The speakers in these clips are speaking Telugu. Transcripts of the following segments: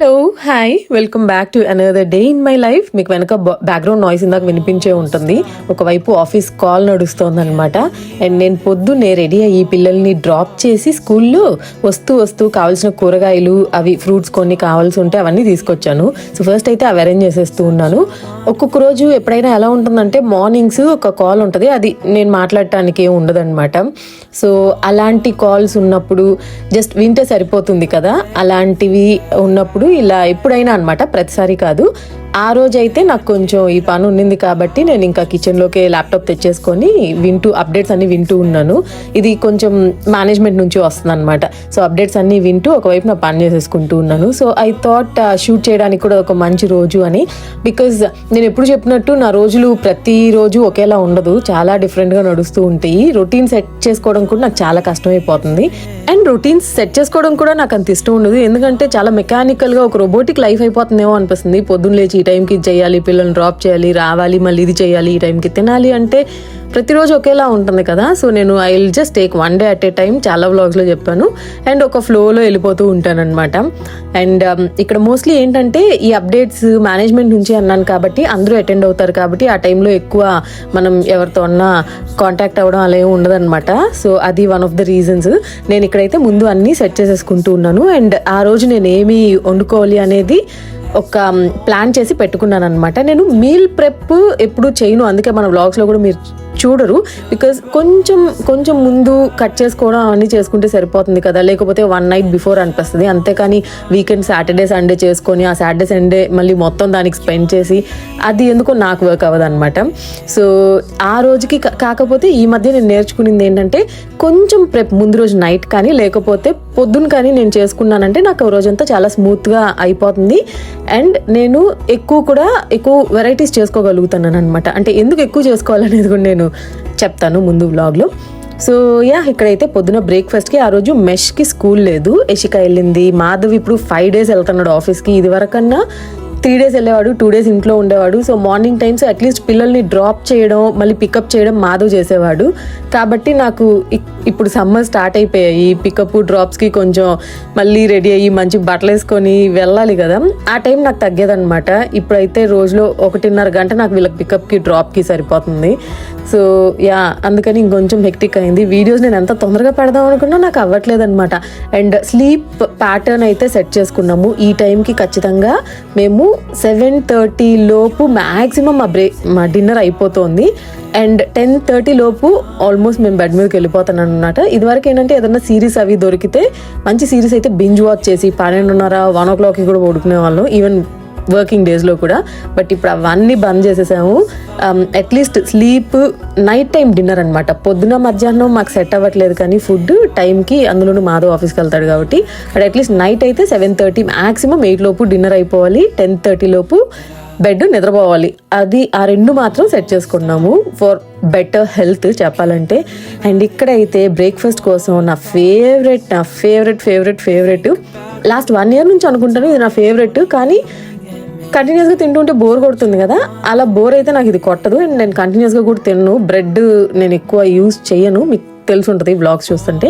Hello hi welcome back to another day in my life మీకు వెనక బ్యాక్గ్రౌండ్ నాయిస్ ఇందాక వినిపించే ఉంటుంది. ఒకవైపు ఆఫీస్ కాల్ నడుస్తుంది అనమాట అండ్ నేను పొద్దున్నే రెడీ అయ్యి పిల్లల్ని డ్రాప్ చేసి స్కూల్లో వస్తూ వస్తూ కావాల్సిన కూరగాయలు అవి ఫ్రూట్స్ కొన్ని కావాల్సి ఉంటే అవన్నీ తీసుకొచ్చాను. సో ఫస్ట్ అయితే అవి అరేంజ్ చేసేస్తూ ఉన్నాను. ఒక్కొక్క రోజు ఎప్పుడైనా ఎలా ఉంటుందంటే మార్నింగ్స్ ఒక కాల్ ఉంటుంది. అది నేను మాట్లాడటానికి ఏం ఉండదన్నమాట. సో అలాంటి కాల్స్ ఉన్నప్పుడు జస్ట్ వింటే సరిపోతుంది కదా? అలాంటివి ఉన్నప్పుడు ఇలా ఎప్పుడైనా అనమాట ప్రతిసారి కాదు. ఆ రోజు అయితే నాకు కొంచెం ఈ పని ఉండింది కాబట్టి నేను ఇంకా కిచెన్లోకి ల్యాప్టాప్ తెచ్చేసుకొని వింటూ అప్డేట్స్ అన్ని వింటూ ఉన్నాను. ఇది కొంచెం మేనేజ్మెంట్ నుంచి వస్తుంది అనమాట సో అప్డేట్స్ అన్ని వింటూ ఒకవైపు నా పని చేసేసుకుంటూ ఉన్నాను. సో ఐ థాట్ షూట్ చేయడానికి కూడా ఒక మంచి రోజు అని. బికాజ్ నేను ఎప్పుడు చెప్పినట్టు నా రోజులు ప్రతిరోజు ఒకేలా ఉండదు. చాలా డిఫరెంట్గా నడుస్తూ ఉంటాయి. రొటీన్ సెట్ చేసుకోవడం కూడా నాకు చాలా కష్టమైపోతుంది. అండ్ రొటీన్స్ సెట్ చేసుకోవడం కూడా నాకు అంత ఇష్టం ఉండదు. ఎందుకంటే చాలా మెకానికల్గా ఒక రోబోటిక్ లైఫ్ అయిపోతుందేమో అనిపిస్తుంది. పొద్దున్న లేచి టైంకి ఇది చేయాలి పిల్లల్ని డ్రాప్ చేయాలి రావాలి మళ్ళీ ఇది చేయాలి ఈ టైంకి తినాలి అంటే ప్రతిరోజు ఒకేలా ఉంటుంది కదా. సో నేను I will just take one day at a time చాలా వ్లాగ్స్లో చెప్పాను. అండ్ ఒక ఫ్లోలో వెళ్ళిపోతూ ఉంటానన్నమాట. అండ్ um, ఇక్కడ మోస్ట్లీ ఏంటంటే ఈ అప్డేట్స్ మేనేజ్మెంట్ నుంచి అన్నాను కాబట్టి అందరూ అటెండ్ అవుతారు కాబట్టి ఆ టైంలో ఎక్కువ మనం ఎవరితో అన్నా కాంటాక్ట్ అవ్వడం అలా ఏమి ఉండదన్నమాట. సో అది వన్ ఆఫ్ ద రీజన్స్. నేను ఇక్కడైతే ముందు అన్నీ సెట్ చేసేసుకుంటూ ఉన్నాను. అండ్ ఆ రోజు నేను ఏమి వండుకోవాలి అనేది ఒక ప్లాన్ చేసి పెట్టుకున్నాను అనమాట నేను మీల్ ప్రెప్ ఎప్పుడు చేయను. అందుకే మన వ్లాగ్స్లో కూడా మీరు చూడరు బికాజ్ కొంచెం కొంచెం ముందు కట్ చేసుకోవడం అవన్నీ చేసుకుంటే సరిపోతుంది కదా. లేకపోతే వన్ నైట్ బిఫోర్ అనిపిస్తుంది. అంతేకాని వీకెండ్ సాటర్డే సండే చేసుకొని ఆ సాటర్డే సండే మళ్ళీ మొత్తం దానికి స్పెండ్ చేసి అది ఎందుకో నాకు వర్క్ అవ్వదు అనమాట సో ఆ రోజుకి కా- కాకపోతే ఈ మధ్య నేను నేర్చుకునింది ఏంటంటే కొంచెం ప్రెప్ ముందు రోజు నైట్ కానీ లేకపోతే పొద్దున్న కానీ నేను చేసుకున్నానంటే నాకు ఆ రోజంతా చాలా స్మూత్గా అయిపోతుంది. అండ్ నేను ఎక్కువ కూడా ఎక్కువ వెరైటీస్ చేసుకోగలుగుతున్నాను అనమాట అంటే ఎందుకు ఎక్కువ చేసుకోవాలనేది కూడా నేను చెప్తాను ముందు వ్లాగ్లో సో యా ఇక్కడైతే పొద్దున బ్రేక్ఫాస్ట్కి ఆ రోజు మెష్కి స్కూల్ లేదు. యశిక వెళ్ళింది. మాధవ్ ఇప్పుడు ఫైవ్ డేస్ వెళ్తున్నాడు ఆఫీస్కి ఇది వరకన్నా త్రీ డేస్ వెళ్ళేవాడు టూ డేస్ ఇంట్లో ఉండేవాడు. So morning times at least పిల్లల్ని డ్రాప్ చేయడం మళ్ళీ పికప్ చేయడం మాధవ్ చేసేవాడు. కాబట్టి నాకు ఇప్పుడు సమ్మర్ స్టార్ట్ అయిపోయాయి. పికప్ డ్రాప్స్కి కొంచెం మళ్ళీ రెడీ అయ్యి మంచి బట్టలు వేసుకొని వెళ్ళాలి కదా. ఆ టైం నాకు తగ్గేదనమాట ఇప్పుడైతే రోజులో ఒకటిన్నర గంట నాకు వీళ్ళకి పికప్కి డ్రాప్కి సరిపోతుంది. సో యా అందుకని ఇంకొంచెం హెక్టిక్ అయింది. వీడియోస్ నేను ఎంత తొందరగా పెడదాం అనుకున్నా నాకు అవ్వట్లేదు అనమాట అండ్ స్లీప్ ప్యాటర్న్ అయితే సెట్ చేసుకున్నాము. ఈ టైంకి ఖచ్చితంగా మేము సెవెన్ థర్టీ లోపు మ్యాక్సిమం మా బ్రేక్ మా డిన్నర్ అయిపోతుంది. అండ్ టెన్ థర్టీ లోపు ఆల్మోస్ట్ మేము బెడ్ మీదకి వెళ్ళిపోతాను అనమాట ఇదివరకు ఏంటంటే ఏదైనా సిరీస్ అవి దొరికితే మంచి సిరీస్ అయితే బింజ్ వాచ్ చేసి పన్నెండున్నర వన్ ఓ క్లాక్కి కూడా పడుకునే వాళ్ళం. ఈవెన్ వర్కింగ్ డేస్లో కూడా. బట్ ఇప్పుడు అవన్నీ బంద్ చేసేసాము. At least sleep night time dinner అనమాట పొద్దున మధ్యాహ్నం మాకు సెట్ అవ్వట్లేదు కానీ ఫుడ్ టైంకి అందులోనూ మాధవ్ ఆఫీస్కి వెళ్తాడు కాబట్టి. బట్ అట్లీస్ట్ నైట్ అయితే సెవెన్ థర్టీ మ్యాక్సిమం ఎయిట్ లోపు డిన్నర్ అయిపోవాలి. టెన్ థర్టీ లోపు బెడ్ నిద్రపోవాలి. అది ఆ రెండు మాత్రం సెట్ చేసుకున్నాము ఫర్ బెటర్ హెల్త్ చెప్పాలంటే. అండ్ ఇక్కడైతే బ్రేక్ఫాస్ట్ కోసం నా ఫేవరెట్ నా favourite favourite favourite last one year నుంచి అనుకుంటాను ఇది నా ఫేవరెట్ కానీ కంటిన్యూస్గా తింటుంటే బోర్ కొడుతుంది కదా అలా బోర్ అయితే నాకు ఇది కొట్టదు. అండ్ నేను కంటిన్యూస్గా కూడా తిన్ను. బ్రెడ్ నేను ఎక్కువ యూస్ చేయను మీకు తెలిసి ఉంటుంది బ్లాగ్స్ చూస్తుంటే.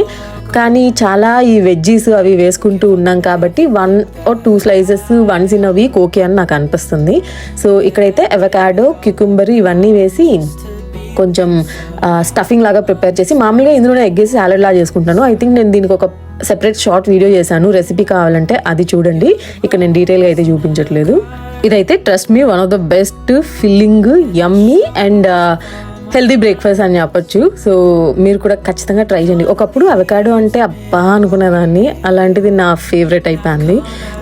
కానీ చాలా ఈ వెజ్జీస్ అవి వేసుకుంటూ ఉన్నాం కాబట్టి one or two slices once in a week okay అని నాకు అనిపిస్తుంది. సో ఇక్కడైతే ఎవకాడో క్యుకుంబర్ ఇవన్నీ వేసి కొంచెం స్టఫింగ్ లాగా ప్రిపేర్ చేసి మామూలుగా ఇందులోనే ఎగ్ వేసి సాలెడ్ లాగా చేసుకుంటాను ఐ థింక్ నేను దీనికి ఒక సెపరేట్ షార్ట్ వీడియో చేశాను. రెసిపీ కావాలంటే అది చూడండి. ఇక్కడ నేను డీటెయిల్గా అయితే చూపించట్లేదు. ఇదైతే trust me one of the best filling yummy and healthy breakfast అని చెప్పొచ్చు. సో మీరు కూడా ఖచ్చితంగా ట్రై చేయండి. ఒకప్పుడు అవకాడో అంటే అబ్బా అనుకునేదాన్ని అలాంటిది నా ఫేవరెట్ అయిపోయింది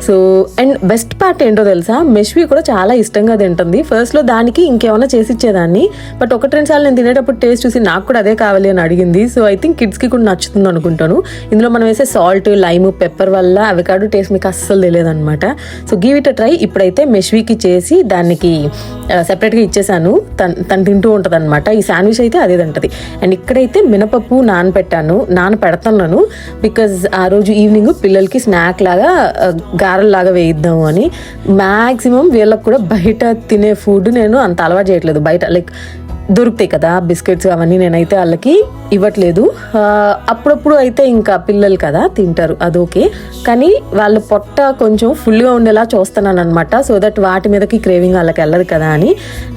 సో అండ్ బెస్ట్ పార్ట్ ఏంటో తెలుసా? మెష్వి కూడా చాలా ఇష్టంగా తింటుంది. ఫస్ట్లో దానికి ఇంకేమైనా చేసి ఇచ్చేదాన్ని. బట్ ఒకటి రెండు సార్లు నేను తినేటప్పుడు టేస్ట్ చూసి నాకు కూడా అదే కావాలి అని అడిగింది. సో ఐ థింక్ కిడ్స్కి కూడా నచ్చుతుంది అనుకుంటాను. ఇందులో మనం వేసే సాల్ట్ లైమ్ పెప్పర్ వల్ల అవకాడో టేస్ట్ మీకు అస్సలు తెలియదు అనమాట సో గివ్ ఇట్ ట్రై. ఇప్పుడైతే మెష్వీకి చేసి దానికి సెపరేట్గా ఇచ్చేసాను. తను తను తింటూ ఉంటుంది అనమాట ఈ శాండ్విచ్ అయితే అదే తింటుంది అండ్ ఇక్కడైతే మినపప్పు నానపెట్టాను నానపెడతాను బికాజ్ ఆ రోజు ఈవినింగ్ పిల్లలకి స్నాక్ లాగా గారెల్లాగా వేయిద్దాము అని. మ్యాక్సిమం వీళ్ళకి కూడా బయట తినే ఫుడ్ నేను అంత అలవాటు చేయట్లేదు. బయట లైక్ దొరుకుతాయి కదా బిస్కెట్స్ అవన్నీ నేనైతే వాళ్ళకి ఇవ్వట్లేదు. అప్పుడప్పుడు అయితే ఇంకా పిల్లలు కదా తింటారు అదొకే కానీ వాళ్ళ పొట్ట కొంచెం ఫుల్గా ఉండేలా చూస్తున్నాను అనమాట సో దట్ వాటి మీదకి క్రేవింగ్ వాళ్ళకి వెళ్ళదు కదా అని.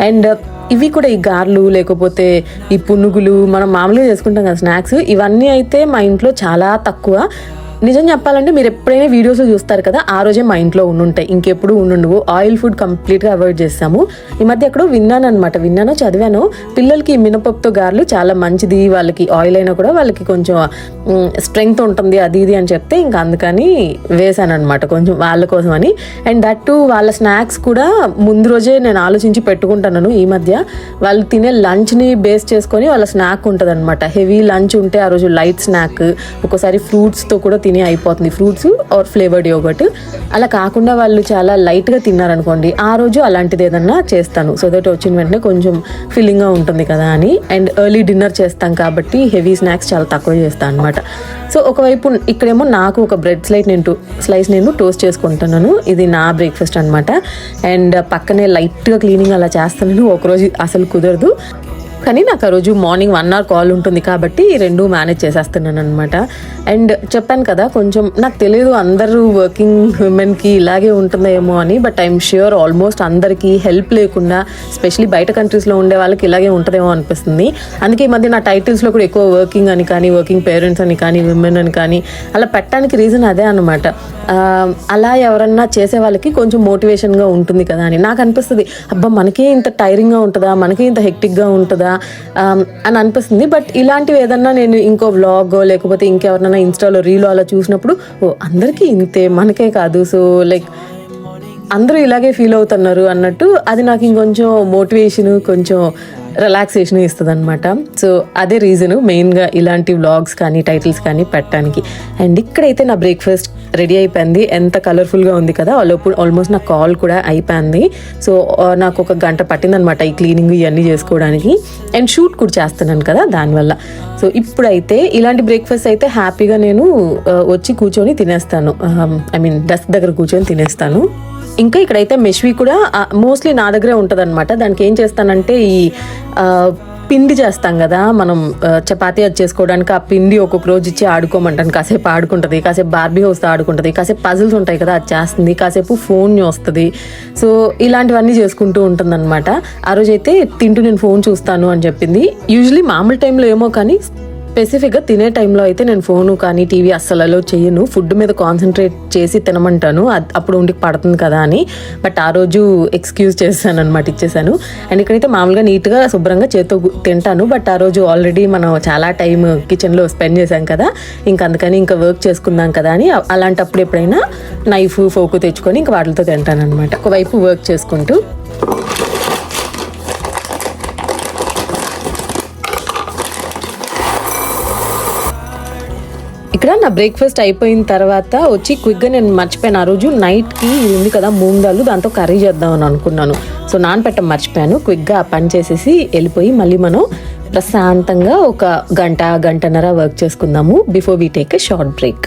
అండ్ ఇవి కూడా ఈ గార్లు లేకపోతే ఈ పునుగులు మనం మామూలుగా చేసుకుంటాం కదా స్నాక్స్. ఇవన్నీ అయితే మా ఇంట్లో చాలా తక్కువ. నిజం చెప్పాలంటే మీరు ఎప్పుడైనా వీడియోస్ చూస్తారు కదా ఆ రోజే మా ఇంట్లో ఉండుంటాయి ఇంకెప్పుడు ఉండుండవు. ఆయిల్ ఫుడ్ కంప్లీట్గా అవాయిడ్ చేస్తాము. ఈ మధ్య ఎక్కడో విన్నాను అనమాట విన్నాను చదివాను పిల్లలకి మినపప్పుతో గారెలు చాలా మంచిది. వాళ్ళకి ఆయిల్ అయినా కూడా వాళ్ళకి కొంచెం స్ట్రెంగ్త్ ఉంటుంది అది ఇది అని చెప్తే ఇంకా అందుకని వేశాను అనమాట కొంచెం వాళ్ళ కోసం అని. అండ్ దట్ టు వాళ్ళ స్నాక్స్ కూడా ముందు రోజే నేను ఆలోచించి పెట్టుకుంటున్నాను ఈ మధ్య. వాళ్ళు తినే లంచ్ని బేస్ చేసుకొని వాళ్ళ స్నాక్ ఉంటుంది అనమాట హెవీ లంచ్ ఉంటే ఆ రోజు లైట్ స్నాక్ ఒక్కోసారి ఫ్రూట్స్తో కూడా తినే అయిపోతుంది ఫ్రూట్స్ ఆర్ ఫ్లేవర్డ్ యోగర్ట్. అలా కాకుండా వాళ్ళు చాలా లైట్గా తిన్నారనుకోండి ఆ రోజు అలాంటిది ఏదన్నా చేస్తాను. సో దట్ వచ్చిన వెంటనే కొంచెం ఫీలింగ్గా ఉంటుంది కదా అని. అండ్ ఎర్లీ డిన్నర్ చేస్తాం కాబట్టి హెవీ స్నాక్స్ చాలా తక్కువ చేస్తాను అనమాట సో ఒకవైపు ఇక్కడేమో నాకు ఒక బ్రెడ్ స్లైట్ నేను టో- స్లైస్ నేను టోస్ట్ చేసుకుంటున్నాను. ఇది నా బ్రేక్ఫాస్ట్ అనమాట అండ్ పక్కనే లైట్గా క్లీనింగ్ అలా చేస్తాను. ఒకరోజు అసలు కుదరదు. కానీ నాకు ఆ రోజు మార్నింగ్ వన్ అవర్ కాల్ ఉంటుంది కాబట్టి రెండు మేనేజ్ చేసేస్తున్నాను అనమాట అండ్ చెప్పాను కదా కొంచెం నాకు తెలియదు అందరూ వర్కింగ్ ఉమెన్కి ఇలాగే ఉంటుందేమో అని బట్ ఐఎమ్ ష్యూర్ ఆల్మోస్ట్ అందరికీ హెల్ప్ లేకుండా స్పెషలీ బయట కంట్రీస్లో ఉండే వాళ్ళకి ఇలాగే ఉంటుందేమో అనిపిస్తుంది. అందుకే ఈ మధ్య నా టైటిల్స్లో కూడా ఎక్కువ వర్కింగ్ అని కానీ వర్కింగ్ పేరెంట్స్ అని కానీ విమెన్ అని కానీ అలా పెట్టడానికి రీజన్ అదే అనమాట అలా ఎవరన్నా చేసే వాళ్ళకి కొంచెం మోటివేషన్గా ఉంటుంది కదా అని నాకు అనిపిస్తుంది. అబ్బా మనకే ఇంత టైరింగ్గా ఉంటుందా? మనకే ఇంత హెక్టిక్గా ఉంటుందా? Um, అని అనిపిస్తుంది. బట్ ఇలాంటివి ఏదన్నా నేను ఇంకో వ్లాగ్ లేకపోతే ఇంకెవరినైనా ఇన్స్టాలో రీలో అలా చూసినప్పుడు ఓ అందరికీ ఇంతే మనకే కాదు. సో లైక్ అందరూ ఇలాగే ఫీల్ అవుతున్నారు అన్నట్టు అది నాకు ఇంకొంచెం మోటివేషన్ కొంచెం రిలాక్సేషన్ ఇస్తుంది అనమాట సో అదే రీజన్ మెయిన్గా ఇలాంటి వ్లాగ్స్ కానీ టైటిల్స్ కానీ పెట్టడానికి. అండ్ ఇక్కడైతే నా బ్రేక్ఫాస్ట్ రెడీ అయిపోయింది. ఎంత కలర్ఫుల్గా ఉంది కదా అప్పుడు ఆల్మోస్ట్ నా కాల్ కూడా అయిపోయింది. సో నాకు ఒక గంట పట్టిందనమాట ఈ క్లీనింగ్ ఇవన్నీ చేసుకోవడానికి. అండ్ షూట్ కూడా చేస్తున్నాను కదా దానివల్ల. సో ఇప్పుడైతే ఇలాంటి బ్రేక్ఫాస్ట్ అయితే హ్యాపీగా నేను వచ్చి కూర్చొని తినేస్తాను. ఐ మీన్ డెస్క్ దగ్గర కూర్చొని తినేస్తాను. ఇంకా ఇక్కడైతే మెష్వి కూడా మోస్ట్లీ నా దగ్గరే ఉంటుంది అనమాట దానికి ఏం చేస్తానంటే ఈ పిండి చేస్తాం కదా మనం చపాతి చపాతీ అది చేసుకోవడానికి ఆ పిండి ఒక్కొక్క రోజు ఇచ్చి ఆడుకోమంటాను. కాసేపు ఆడుకుంటుంది కాసేపు బార్బీ హౌస్తో ఆడుకుంటుంది కాసేపు పజిల్స్ ఉంటాయి కదా అది చేస్తుంది కాసేపు ఫోన్ వస్తుంది సో ఇలాంటివన్నీ చేసుకుంటూ ఉంటుంది అనమాట ఆ రోజు అయితే తింటూ నేను ఫోన్ చూస్తాను అని చెప్పింది. యూజువలీ మామూలు టైంలో ఏమో కానీ స్పెసిఫిక్గా తినే టైంలో అయితే నేను ఫోను కానీ టీవీ అస్సలు అలో చేయను. ఫుడ్ మీద కాన్సన్ట్రేట్ చేసి తినమంటాను. అప్పుడు ఉండికి పడుతుంది కదా అని. బట్ ఆ రోజు ఎక్స్క్యూజ్ చేశాను అనమాట ఇచ్చేసాను అండ్ ఇక్కడైతే మామూలుగా నీట్గా శుభ్రంగా చేత్తో తింటాను. బట్ ఆ రోజు ఆల్రెడీ మనం చాలా టైం కిచెన్లో స్పెండ్ చేశాం కదా. ఇంకా అందుకని ఇంకా వర్క్ చేసుకుందాం కదా అని. అలాంటప్పుడు ఎప్పుడైనా నైఫ్ ఫోకు తెచ్చుకొని ఇంకా వాటితో తింటాను అనమాట ఒకవైపు వర్క్ చేసుకుంటూ. ఇక్కడ నా బ్రేక్ఫాస్ట్ అయిపోయిన తర్వాత వచ్చి క్విక్గా నేను మర్చిపోయాను. ఆ రోజు నైట్కి ఉంది కదా మూంగ్ దాంతో కర్రీ చేద్దామని అనుకున్నాను. సో నానపెట్టం మర్చిపోయాను. క్విక్గా ఆ పని చేసేసి వెళ్ళిపోయి మళ్ళీ మనం ప్రశాంతంగా ఒక గంట గంటన్నర వర్క్ చేసుకుందాము before we take a short break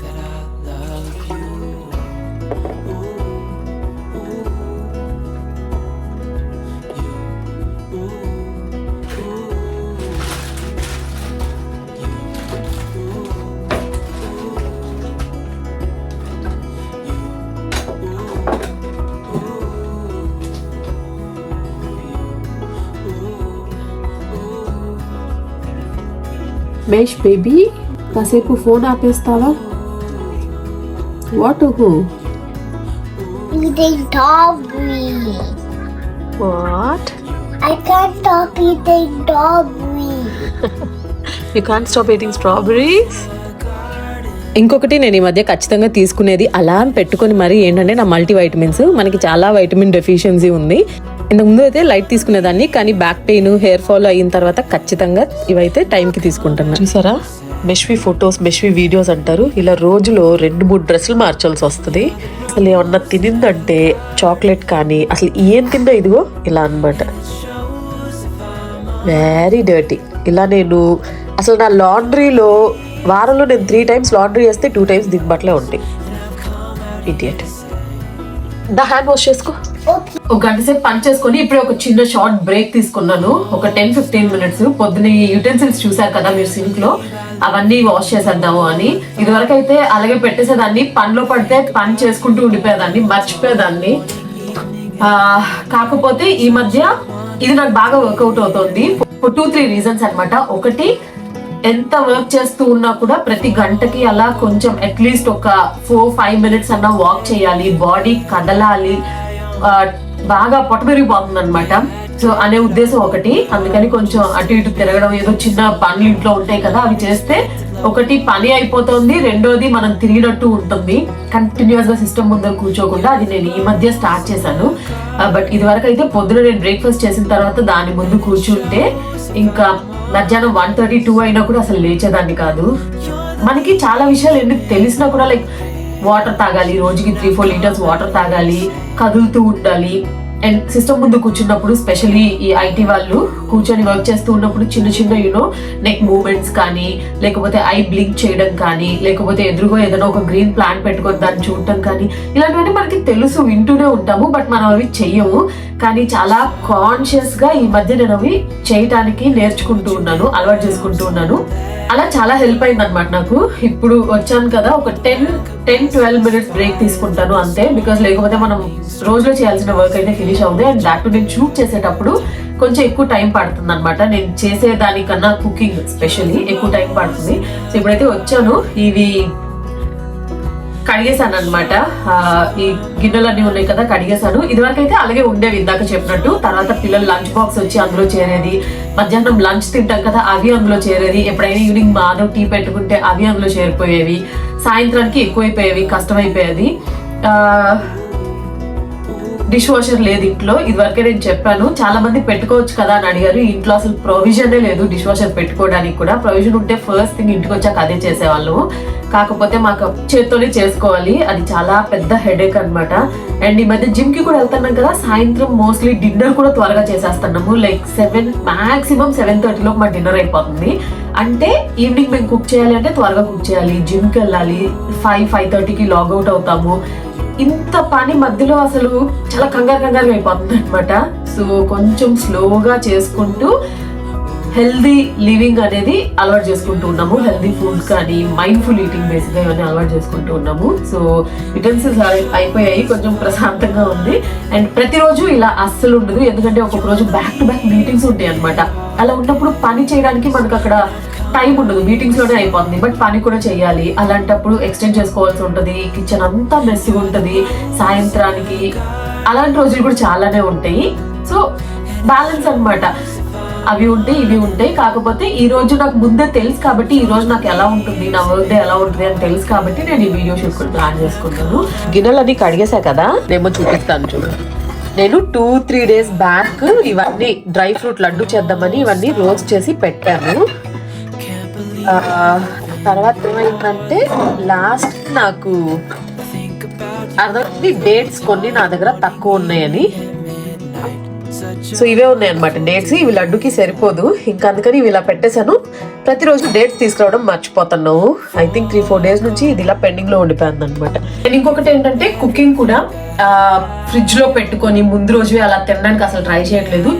mesh baby కాసేపు phone ఆపేస్తావా what who Eating doggy. What I can't stop eating doggy. You can stop eating strawberries ఇంకొకటి నేను ఈ మధ్య ఖచ్చితంగా తీసుకునేది అలారం పెట్టుకొని మరి ఏంటంటే నా మల్టీ వైటమిన్స్. మనకి చాలా వైటమిన్ డెఫిషియన్సీ ఉంది. ఇంతకుముందు అయితే లైట్ తీసుకునేదాన్ని కానీ బ్యాక్ పెయిన్ హెయిర్ ఫాల్ అయిన తర్వాత ఖచ్చితంగా ఇవైతే టైంకి తీసుకుంటున్నాను చూసారా? బెష్వి ఫొటోస్ బెష్వి వీడియోస్ అంటారు. ఇలా రోజులో రెండు మూడు డ్రెస్సులు మార్చాల్సి వస్తుంది. అసలు ఏమన్నా తినిందంటే చాక్లెట్ కానీ అసలు ఏం తిన్నా ఇదిగో ఇలా అన్నమాట. వెరీ డర్టీ ఇలా నేను అసలు నా లాండ్రీలో వారంలో నేను త్రీ టైమ్స్ లాండ్రీ చేస్తే టూ టైమ్స్ దిగ్బట్లే ఉంటాయి. ఇడియట్ ద హ్యాండ్ వాష్ చేసుకో. ఒక గంట సేపు పని చేసుకొని ఇప్పుడే ఒక చిన్న షార్ట్ బ్రేక్ తీసుకున్నాను. ఒక టెన్ ఫిఫ్టీన్ మినిట్స్ పొద్దున యూటెన్సిల్స్ చూసారు కదా మీరు సింక్లో. అవన్నీ వాష్ చేసేద్దాము అని. ఇదివరకు అయితే అలాగే పెట్టేసేదాన్ని పనిలో పడితే పని చేసుకుంటూ ఉండిపోయేదాన్ని మర్చిపోయేదాన్ని. ఆ, కాకపోతే ఈ మధ్య ఇది నాకు బాగా వర్కౌట్ అవుతుంది. టూ త్రీ రీజన్స్ అన్నమాట. ఒకటి ఎంత వర్క్ చేస్తూ ఉన్నా కూడా ప్రతి గంటకి అలా కొంచెం అట్లీస్ట్ ఒక ఫోర్ ఫైవ్ మినిట్స్ అన్నా వాక్ చేయాలి బాడీ కదలాలి బాగా పొట్ట పెరిగిపోతుంది అనమాట సో అనే ఉద్దేశం ఒకటి. అందుకని కొంచెం అటు ఇటు తిరగడం ఏదో చిన్న పనులు ఇంట్లో ఉంటాయి కదా అవి చేస్తే ఒకటి పని అయిపోతుంది రెండోది మనం తిరిగినట్టు ఉంటుంది. కంటిన్యూస్గా సిస్టమ్ ముందర కూర్చోకుండా అది నేను ఈ మధ్య స్టార్ట్ చేశాను. బట్ ఇది వరకు అయితే పొద్దున నేను బ్రేక్ఫాస్ట్ చేసిన తర్వాత దాని ముందు కూర్చుంటే ఇంకా మధ్యాహ్నం వన్ థర్టీ టూ అయినా కూడా అసలు లేచేదాన్ని కాదు. మనకి చాలా విషయాలు ఎందుకు తెలిసినా కూడా లైక్ వాటర్ తాగాలి రోజుకి త్రీ ఫోర్ లీటర్స్ వాటర్ తాగాలి కదులుతూ ఉండాలి. అండ్ సిస్టమ్ ముందు కూర్చున్నప్పుడు స్పెషల్లీ ఈ ఐటీ వాళ్ళు కూర్చొని వర్క్ చేస్తూ ఉన్నప్పుడు చిన్న చిన్న యూనో నెక్ మూమెంట్స్ కానీ లేకపోతే ఐ బ్లింక్ చేయడం కానీ లేకపోతే ఎదురుగా ఏదైనా ఒక గ్రీన్ ప్లాంట్ పెట్టుకొని దాన్ని చూడటం కానీ ఇలాంటివన్నీ మనకి తెలుసు వింటూనే ఉంటాము బట్ మనం అవి చెయ్యము. కానీ చాలా కాన్షియస్గా ఈ మధ్య నేను అవి చేయటానికి నేర్చుకుంటూ ఉన్నాను అలవాటు చేసుకుంటూ ఉన్నాను. అలా చాలా హెల్ప్ అయింది అనమాట నాకు. ఇప్పుడు వచ్చాను కదా ఒక ten ten twelve minutes break తీసుకుంటాను అంతే. బికాస్ లేకపోతే మనం రోజులో చేయాల్సిన వర్క్ అయితే ఫినిష్ అవుతుంది అండ్ దాట్ నేను షూట్ చేసేటప్పుడు కొంచెం ఎక్కువ టైం పడుతుంది అనమాట నేను చేసే దానికన్నా కుకింగ్ స్పెషల్లీ ఎక్కువ టైం పడుతుంది. సో ఇప్పుడైతే వచ్చాను. ఇవి కడిగేశాను అనమాట ఈ గిన్నెలన్నీ ఉన్నాయి కదా కడిగేశాను. ఇదివరకు అయితే అలాగే ఉండేవి ఇందాక చెప్పినట్టు. తర్వాత పిల్లలు లంచ్ బాక్స్ వచ్చి అందులో చేరేది. మధ్యాహ్నం లంచ్ తింటాం కదా అవి అందులో చేరేది. ఎప్పుడైనా ఈవినింగ్ మాధవ్ టీ పెట్టుకుంటే అవి అందులో చేరిపోయేవి. సాయంత్రానికి ఎక్కువైపోయేవి కష్టమైపోయేది. డిష్ వాషర్ లేదు ఇంట్లో. ఇదివరకే నేను చెప్పాను చాలా మంది పెట్టుకోవచ్చు కదా అని అడిగారు. ఇంట్లో అసలు ప్రొవిజనే లేదు డిష్ వాషర్ పెట్టుకోవడానికి కూడా. ప్రొవిజన్ ఉంటే ఫస్ట్ థింగ్ ఇంటికి వచ్చాక అదే చేసేవాళ్ళు. కాకపోతే మాకు చేత్తోనే చేసుకోవాలి. అది చాలా పెద్ద హెడేక్ అనమాట అండ్ ఈ మధ్య జిమ్కి కూడా వెళ్తున్నాం కదా సాయంత్రం మోస్ట్లీ డిన్నర్ కూడా త్వరగా చేసేస్తున్నాము. లైక్ సెవెన్ మాక్సిమం సెవెన్ థర్టీలో మా డిన్నర్ అయిపోతుంది. అంటే ఈవినింగ్ మేము కుక్ చేయాలి అంటే త్వరగా కుక్ చేయాలి. జిమ్కి వెళ్ళాలి. ఫైవ్ ఫైవ్ థర్టీకి లాగౌట్ అవుతాము. ఇంత పని మధ్యలో అసలు చాలా కంగారు కంగారు అయిపోతుంది అనమాట సో కొంచెం స్లోగా చేసుకుంటూ హెల్దీ లివింగ్ అనేది అలవాటు చేసుకుంటూ ఉన్నాము. హెల్దీ ఫుడ్ కానీ మైండ్ఫుల్ ఈటింగ్ బేసిక్గా ఇవన్నీ అలవాటు చేసుకుంటూ ఉన్నాము. సో యుటెన్సిల్స్ అయిపోయాయి. కొంచెం ప్రశాంతంగా ఉంది. అండ్ ప్రతిరోజు ఇలా అస్సలు ఉండదు. ఎందుకంటే ఒక్కొక్క రోజు బ్యాక్ టు బ్యాక్ మీటింగ్స్ ఉంటాయి అనమాట అలా ఉన్నప్పుడు పని చేయడానికి మనకు అక్కడ టైం ఉండదు మీటింగ్స్లోనే అయిపోతుంది. బట్ పని కూడా చేయాలి. అలాంటప్పుడు ఎక్స్టెండ్ చేసుకోవాల్సి ఉంటుంది. కిచెన్ అంతా మెస్సీగా ఉంటుంది. సాయంత్రానికి అలాంటి రోజులు కూడా చాలానే ఉంటాయి. సో బ్యాలెన్స్ అన్నమాట. అవి ఉంటాయి ఇవి ఉంటాయి. కాకపోతే ఈ రోజు నాకు ముందే తెలుసు కాబట్టి ఈ రోజు నాకు ఎలా ఉంటుంది నా వర్క్ డే ఎలా ఉంటుంది అని తెలుసు కాబట్టి నేను ఈ వీడియో షూట్ కూడా ప్లాన్ చేసుకున్నాను గిన్నెలన్నీ కడిగేసా కదా? నేను చూపిస్తాను చూడు. నేను టూ త్రీ డేస్ బ్యాక్ ఇవన్నీ డ్రై ఫ్రూట్ లడ్డు చేద్దామని ఇవన్నీ రోస్ట్ చేసి పెట్టాను. తర్వాత ఏమైందంటే లాస్ట్ నాకు అర్థమైంది డేట్స్ కొన్ని నా దగ్గర తక్కువ ఉన్నాయని. సో ఇవే ఉన్నాయి అనమాట డేట్స్ ఇవి లడ్డుకి సరిపోదు. ఇంకా అందుకని ఇవి ఇలా పెట్టేశాను. ప్రతిరోజు డేట్స్ తీసుకురావడం మర్చిపోతున్నావు I think three four days నుంచి ఇది ఇలా పెండింగ్లో ఉండిపోయింది అనమాట ఇంకొకటి ఏంటంటే కుకింగ్ కూడా ఫ్రిడ్జ్లో పెట్టుకొని ముందు రోజు అలా తినడానికి అసలు ట్రై చేయట్లేదు.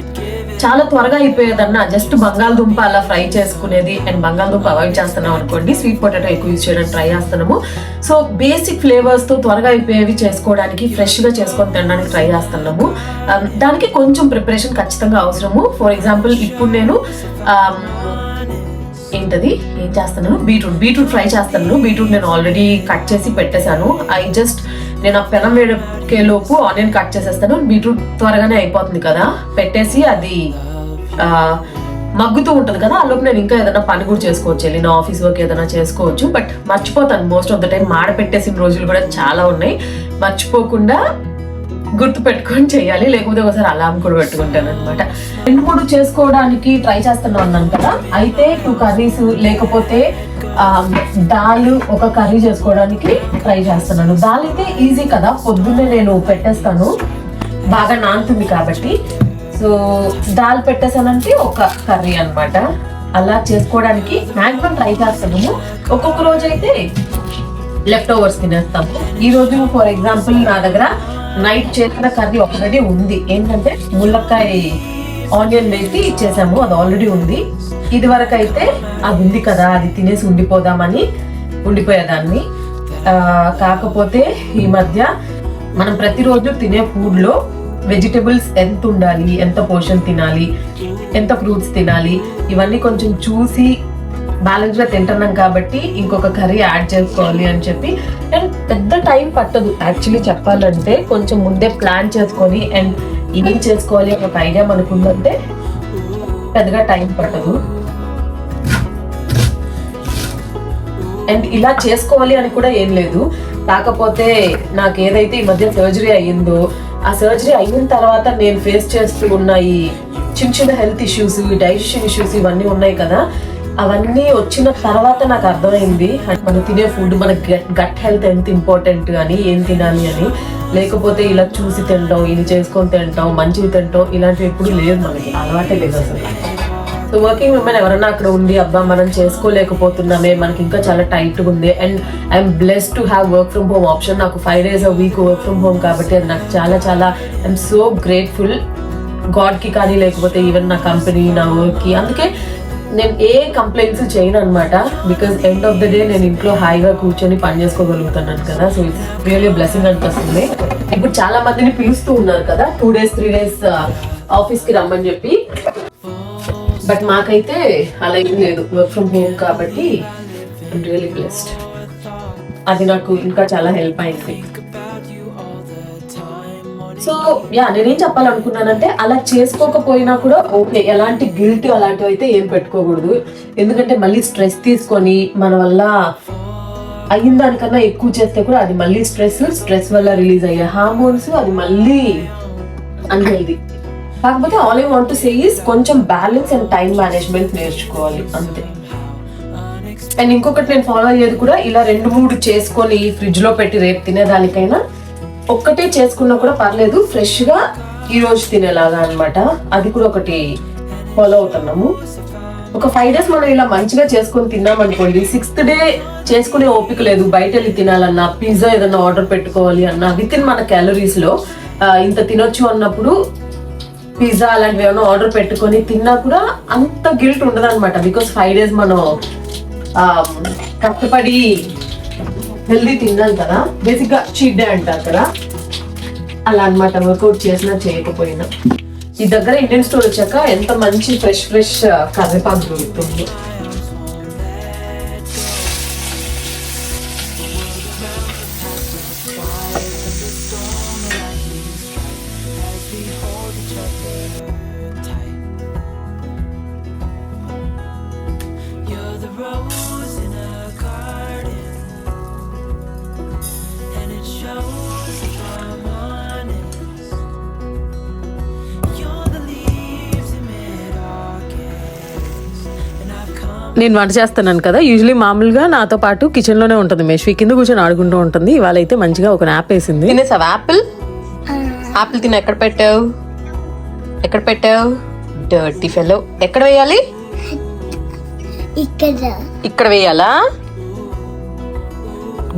చాలా త్వరగా అయిపోయేదన్న జస్ట్ బంగాళదుంప అలా ఫ్రై చేసుకునేది అండ్ బంగాళదుంప అవాయిడ్ చేస్తున్నాం అనుకోండి స్వీట్ పొటాటో ఎక్కువ యూజ్ చేయడానికి ట్రై చేస్తున్నాము. సో బేసిక్ ఫ్లేవర్స్తో త్వరగా అయిపోయేవి చేసుకోవడానికి ఫ్రెష్గా చేసుకొని తినడానికి ట్రై చేస్తున్నాము. Um, దానికి కొంచెం ప్రిపరేషన్ ఖచ్చితంగా అవసరము. ఫర్ ఎగ్జాంపుల్ ఇప్పుడు నేను um, ఏంటది? ఏం చేస్తున్నాను? బీట్రూట్ బీట్రూట్ ఫ్రై చేస్తున్నాను. బీట్రూట్ నేను ఆల్రెడీ కట్ చేసి పెట్టేశాను. ఐ జస్ట్ నేను ఆ పెనం వేడకే లోపు ఆనియన్ కట్ చేసేస్తాను. బీట్రూట్ త్వరగానే అయిపోతుంది కదా. పెట్టేసి అది మగ్గుతూ ఉంటుంది కదా. ఆ లోపు నేను ఇంకా ఏదైనా పని కూడా చేసుకోవచ్చు. వెళ్ళి నా ఆఫీస్ వర్క్ ఏదైనా చేసుకోవచ్చు. బట్ మర్చిపోతాను. మోస్ట్ ఆఫ్ ద టైం మాడ పెట్టేసిన రోజులు కూడా చాలా ఉన్నాయి. మర్చిపోకుండా గుర్తు పెట్టుకొని చేయాలి లేకపోతే ఒకసారి అలారం కూడా పెట్టుకుంటాను అనమాట రెండు మూడు చేసుకోవడానికి ట్రై చేస్తున్నా ఉన్నాను కదా అయితే టూ కర్రీస్ లేకపోతే దాల్ ఒక కర్రీ చేసుకోవడానికి ట్రై చేస్తున్నాను. దాల్ అయితే ఈజీ కదా పొద్దున్నే నేను పెట్టేస్తాను. బాగా నానుతుంది కాబట్టి. సో దాల్ పెట్టేసానంటే ఒక కర్రీ అనమాట అలా చేసుకోవడానికి మ్యాక్సిమం ట్రై చేస్తున్నాము. ఒక్కొక్క రోజు అయితే లెఫ్ట్ ఓవర్స్ తినేస్తాము. ఈ రోజు ఫర్ ఎగ్జాంపుల్ నా దగ్గర నైట్ చేసిన కర్రీ ఆల్రెడీ ఉంది. ఏంటంటే ముల్లక్కాయ ఆనియన్ వేసి ఇచ్చేసాము అది ఆల్రెడీ ఉంది. ఇది వరకు అయితే అది ఉంది కదా అది తినేసి ఉండిపోదామని ఉండిపోయేదాన్ని. కాకపోతే ఈ మధ్య మనం ప్రతిరోజు తినే ఫుడ్లో వెజిటేబుల్స్ వెజిటబుల్స్ ఎంత ఉండాలి ఎంత పోషన్ తినాలి ఎంత ఫ్రూట్స్ తినాలి ఇవన్నీ కొంచెం చూసి బ్యాలెన్స్గా తింటున్నాం కాబట్టి ఇంకొక కర్రీ యాడ్ చేసుకోవాలి అని చెప్పి. అండ్ పెద్ద టైం పట్టదు. యాక్చువల్లీ చెప్పాలంటే కొంచెం ముందే ప్లాన్ చేసుకొని అండ్ ఏం చేసుకోవాలి అని ఒక ఐడియా అనుకుందంటే పెద్దగా టైం పట్టదు. అండ్ ఇలా చేసుకోవాలి అని కూడా ఏం లేదు. కాకపోతే నాకు ఏదైతే ఈ మధ్య సర్జరీ అయ్యిందో ఆ సర్జరీ అయిన తర్వాత నేను ఫేస్ చేస్తూ ఉన్న ఈ చిన్న చిన్న హెల్త్ ఇష్యూస్ డైజెషన్ ఇష్యూస్ ఇవన్నీ ఉన్నాయి కదా. అవన్నీ వచ్చిన తర్వాత నాకు అర్థమైంది. మనం తినే ఫుడ్ మన గట్ హెల్త్ ఎంత ఇంపార్టెంట్ అని ఏం తినాలి అని. లేకపోతే ఇలా చూసి తింటాం ఇది చేసుకొని తింటాం మంచివి తింటాం ఇలాంటివి ఎప్పుడు లేదు మనకి. అలవాటే లేదు అసలు. సో వర్కింగ్ ఉమెన్ ఎవరన్నా అక్కడ ఉండి అబ్బా మనం చేసుకోలేకపోతున్నామే మనకి ఇంకా చాలా టైట్గా ఉంది. And I'm bless to have work from home option నాకు five days a week work from home కాబట్టి అది నాకు చాలా చాలా ఐఎమ్ సో గ్రేట్ఫుల్ గాడ్కి కానీ లేకపోతే ఈవెన్ నా కంపెనీ నా వర్క్కి అందుకే నేను ఏ కంప్లైంట్స్ చేయను అనమాట because end of the day నేను ఇంట్లో హాయిగా కూర్చొని పని చేసుకోగలుగుతున్నాను కదా. సో ఇట్స్ రియల్లీ బ్లెస్సింగ్ అనిపిస్తుంది. ఇప్పుడు చాలా మందిని పిలుస్తూ ఉన్నారు కదా. టూ డేస్ త్రీ డేస్ ఆఫీస్కి రమ్మని చెప్పి. బట్ మాకైతే అలా ఏం లేదు. వర్క్ ఫ్రమ్ హోమ్ కాబట్టి రియలీ బ్లెస్డ్ అది నాకు ఇంకా చాలా హెల్ప్ అయింది. సో యా నేనేం చెప్పాలనుకున్నానంటే అలా చేసుకోకపోయినా కూడా ఓకే ఎలాంటి గిల్ట్ అలాంటివి అయితే ఏం పెట్టుకోకూడదు. ఎందుకంటే మళ్ళీ స్ట్రెస్ తీసుకొని మన వల్ల అయిన దానికన్నా ఎక్కువ చేస్తే కూడా అది మళ్ళీ స్ట్రెస్ స్ట్రెస్ వల్ల రిలీజ్ అయ్యే హార్మోన్స్ అది మళ్ళీ అన్హెల్దీ కాకపోతే all I want say is కొంచెం బ్యాలెన్స్ అండ్ టైం మేనేజ్మెంట్ నేర్చుకోవాలి అంతే. అండ్ ఇంకొకటి నేను ఫాలో అయ్యేది కూడా ఇలా రెండు మూడు చేసుకొని ఫ్రిడ్జ్లో పెట్టి రేపు తినేదానికైనా ఒక్కటే చేసుకున్నా కూడా పర్లేదు ఫ్రెష్గా ఈరోజు తినేలాగా అనమాట అది కూడా ఒకటి ఫాలో అవుతున్నాము. ఒక ఫైవ్ డేస్ మనం ఇలా మంచిగా చేసుకొని తిన్నాం అనుకోండి సిక్స్త్ డే చేసుకునే ఓపిక లేదు. బయట వెళ్ళి తినాలన్నా పిజ్జా ఏదన్నా ఆర్డర్ పెట్టుకోవాలి అన్నా విత్ ఇన్ మన క్యాలరీస్లో ఇంత తినొచ్చు అన్నప్పుడు పిజ్జా అలాంటివి ఏమైనా ఆర్డర్ పెట్టుకొని తిన్నా కూడా అంత గిల్ట్ ఉండదు అనమాట బికాస్ ఫైవ్ డేస్ మనం కష్టపడి హెల్దీ తిన్నాం కదా బేసిక్గా చీట్ డే అంటారు కదా? అలా అన్నమాట వర్కౌట్ చేసినా చేయకపోయినా. ఈ దగ్గర ఇండియన్ స్టోర్ వచ్చాక ఎంత మంచి ఫ్రెష్ ఫ్రెష్ కర్రీపాకు దొరుకుతుంది. నేను వంట చేస్తున్నాను కదా యూజువలీ మామూలుగా నాతో పాటు కిచెన్లోనే ఉంటుంది మేష్వి కింద కూర్చొని ఆడుకుంటూ ఉంటుంది. ఇవాళ అయితే మంచిగా ఒక యాప్ వేసింది. తినేసావు యాపిల్ యాపిల్ తిన ఎక్కడ పెట్టావు? ఎక్కడ పెట్టావు? డర్టీ ఫెలో ఎక్కడ వేయాలి? ఇక్కడ. ఇక్కడ వేయాలా?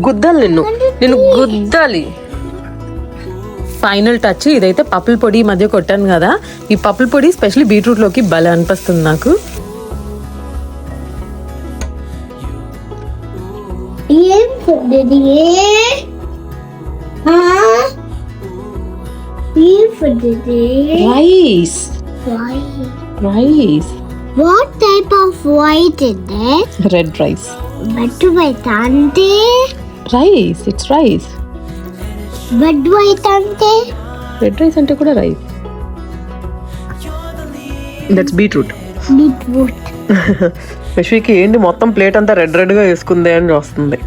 గుద్దాలి నిన్ను. నిన్ను గుద్దాలి. ఫైనల్ టచ్ ఇదైతే పప్పుల పొడి మధ్య కొట్టాను కదా. ఈ పప్పుల పొడి స్పెషల్లీ బీట్రూట్లోకి భలే అనిపిస్తుంది నాకు. ஏன் சொல்லுறியே ஆ ஏன் சொல்லுறியே Rice. Rice. What type of rice is that? Red rice. What do I tante? Rice, it's rice. What do I tante? Red rice ante kuda rice. That's beetroot. Beetroot. యశ్వికి ఏంటి మొత్తం ప్లేట్ అంతా రెడ్ రెడ్గా వేసుకుంది అని వస్తుంది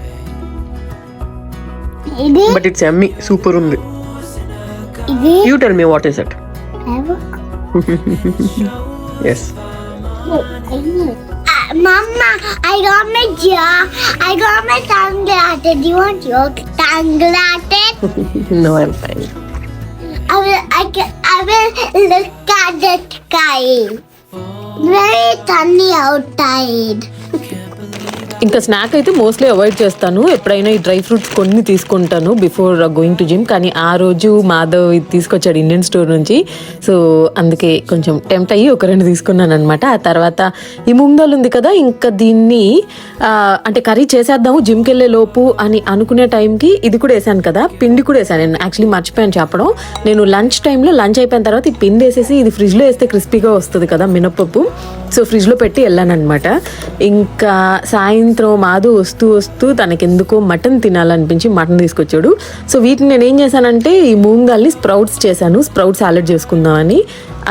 బట్ ఇట్స్ ఎమ్మి సూపర్ ఉంది you tell me what is it yes Uh, Mama, I got my jaw. I got my glatted. Do you want your glatted? No I'm fine I will. I can. I will look at the sky. Very sunny outside. ఇంకా స్నాక్ అయితే మోస్ట్లీ అవాయిడ్ చేస్తాను. ఎప్పుడైనా ఈ డ్రై ఫ్రూట్స్ కొన్ని తీసుకుంటాను బిఫోర్ గోయింగ్ టు జిమ్ కానీ ఆ రోజు మాధవ్ ఇది తీసుకొచ్చాడు ఇండియన్ స్టోర్ నుంచి. సో అందుకే కొంచెం టెంప్ట్ అయ్యి ఒక రెండు తీసుకున్నాను అనమాట ఆ తర్వాత ఈ మూంగ్ ఉంది కదా ఇంకా దీన్ని అంటే కర్రీ చేసేద్దాము జిమ్కి వెళ్ళే లోపు అని అనుకునే టైంకి ఇది కూడా వేసాను కదా పిండి కూడా వేసాను. నేను యాక్చువల్లీ మర్చిపోయాను చెప్పడం. నేను లంచ్ టైంలో లంచ్ అయిపోయిన తర్వాత ఈ పిండి వేసేసి ఇది ఫ్రిడ్జ్లో వేస్తే క్రిస్పీగా వస్తుంది కదా మినపప్పు సో ఫ్రిడ్జ్లో పెట్టి వెళ్ళాను అనమాట ఇంకా సాయం సాయంత్రం మాధు వస్తూ వస్తూ తనకెందుకో మటన్ తినాలనిపించి మటన్ తీసుకొచ్చాడు. సో వీటిని నేను ఏం చేశానంటే ఈ మూంగాల్ని స్ప్రౌట్స్ చేశాను స్ప్రౌట్ సాలెడ్ చేసుకుందామని.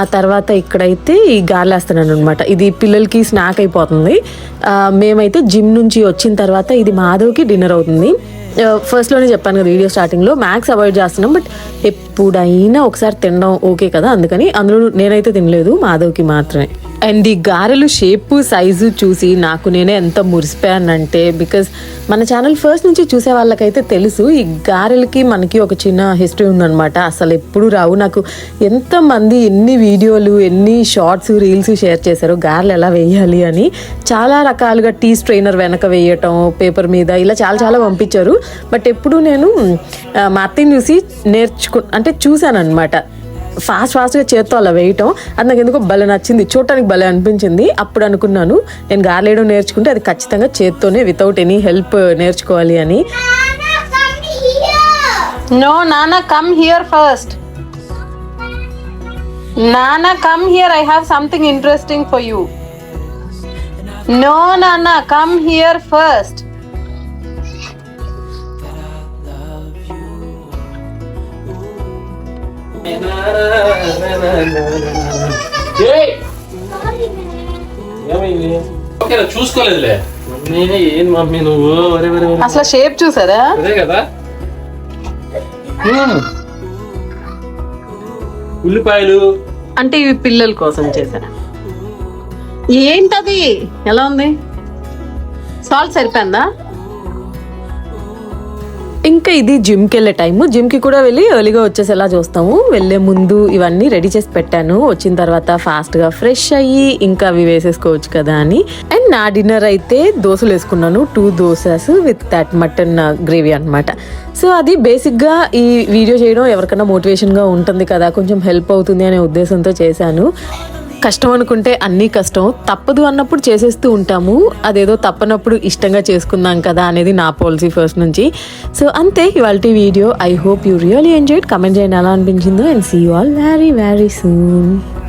ఆ తర్వాత ఇక్కడైతే ఈ గార్లేస్తున్నాను అనమాట ఇది పిల్లలకి స్నాక్ అయిపోతుంది. మేమైతే జిమ్ నుంచి వచ్చిన తర్వాత ఇది మాధవ్కి డిన్నర్ అవుతుంది. ఫస్ట్లోనే చెప్పాను కదా వీడియో స్టార్టింగ్లో మ్యాక్స్ అవాయిడ్ చేస్తున్నాం బట్ ఎప్పుడైనా ఒకసారి తినడం ఓకే కదా అందుకని అందులో నేనైతే తినలేదు మాధవ్కి మాత్రమే. అండ్ ఈ గారెలు షేపు సైజు చూసి నాకు నేనే ఎంత మురిసిపోయానంటే బికాజ్ మన ఛానల్ ఫస్ట్ నుంచి చూసే వాళ్ళకైతే తెలుసు ఈ గారెలకి మనకి ఒక చిన్న హిస్టరీ ఉందన్నమాట. అసలు ఎప్పుడు రావు. నాకు ఎంతమంది ఎన్ని వీడియోలు ఎన్ని షార్ట్స్ రీల్స్ షేర్ చేశారు గారెలు ఎలా వేయాలి అని చాలా రకాలుగా టీ స్ట్రైనర్ వెనక వేయటం పేపర్ మీద ఇలా చాలా చాలా పంపించారు. బట్ ఎప్పుడు నేను మా అత్తని చూసి నేర్చుకు అంటే చూశాను అనమాట ఫాస్ట్ ఫాస్ట్గా చేత్తో అలా వేయటం. అది నాకు ఎందుకో భలే నచ్చింది. చూడటానికి భలే అనిపించింది. అప్పుడు అనుకున్నాను నేను గార్లేయడం నేర్చుకుంటే అది ఖచ్చితంగా చేత్తోనే వితౌట్ ఎనీ హెల్ప్ నేర్చుకోవాలి అని. నో నానా కమ్ హియర్ ఫస్ట్ నానా come here I have something interesting for you no నానా కమ్ హియర్ ఫస్ట్ ఏమైంది? ఓకేనా చూసుకోలేదులే. మమ్మీ ఏం మమ్మీ నువ్వు. అసలు షేప్ చూసారా? అదే కదా. ఉల్లిపాయలు. అంటే ఇవి పిల్లల కోసం చేశాను ఏంటది? ఎలా ఉంది? సాల్ట్ సరిపోయిందా? ఇంకా ఇది జిమ్కి వెళ్ళే టైము. జిమ్కి కూడా వెళ్ళి ఎర్లీగా వచ్చేసేలా చూస్తాము. వెళ్ళే ముందు ఇవన్నీ రెడీ చేసి పెట్టాను. వచ్చిన తర్వాత ఫాస్ట్గా ఫ్రెష్ అయ్యి ఇంకా అవి వేసేసుకోవచ్చు కదా అని. అండ్ నా డిన్నర్ అయితే దోశలు వేసుకున్నాను. Two dosas with that mutton gravy అన్నమాట. సో అది బేసిక్గా ఈ వీడియో చేయడం ఎవరికైనా మోటివేషన్గా ఉంటుంది కదా. కొంచెం హెల్ప్ అవుతుంది అనే ఉద్దేశంతో చేశాను. కష్టం అనుకుంటే అన్నీ కష్టం. తప్పదు అన్నప్పుడు చేసేస్తూ ఉంటాము. అదేదో తప్పనప్పుడు ఇష్టంగా చేసుకుందాం కదా అనేది నా పాలసీ ఫస్ట్ నుంచి. సో అంతే ఇవాళ video I hope you really enjoyed comment చేయండి. ఎలా అనిపించిందో. And see you all very very soon